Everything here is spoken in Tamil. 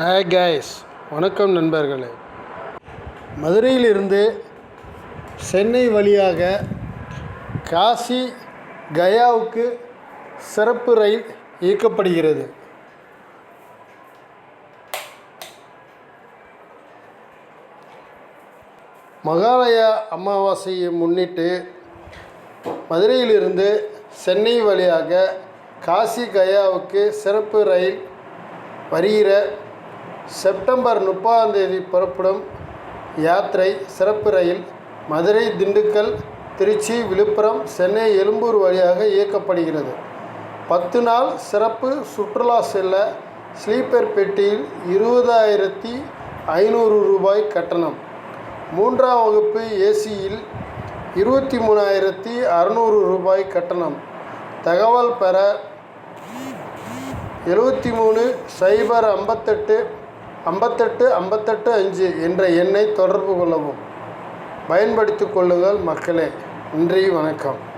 ஹாய் கைஸ் வணக்கம் நண்பர்களே. மதுரையிலிருந்து சென்னை வழியாக காசி கயாவுக்கு சிறப்பு ரயில் இயக்கப்படுகிறது. மகாலயா அமாவாசையை முன்னிட்டு மதுரையிலிருந்து சென்னை வழியாக காசி கயாவுக்கு சிறப்பு ரயில் வருகிற செப்டம்பர் முப்பதாம் தேதி புறப்படும் யாத்திரை சிறப்பு ரயில் மதுரை திண்டுக்கல் திருச்சி விழுப்புரம் சென்னை எழும்பூர் வழியாக இயக்கப்படுகிறது. பத்து நாள் சிறப்பு சுற்றுலா செல்ல ஸ்லீப்பர் பெட்டியில் இருபதாயிரத்தி ஐநூறு ரூபாய் கட்டணம். மூன்றாம் வகுப்பு ஏசியில் இருபத்தி மூணாயிரத்தி அறநூறு ரூபாய் கட்டணம். தகவல் பெற எழுபத்தி மூணு சைபர் ஐம்பத்தெட்டு ஐம்பத்தெட்டு ஐம்பத்தெட்டு அஞ்சு என்ற எண்ணை தொடர்பு கொள்ளவும். பயன்படுத்திக் கொள்ளுங்கள் மக்களே. நன்றி வணக்கம்.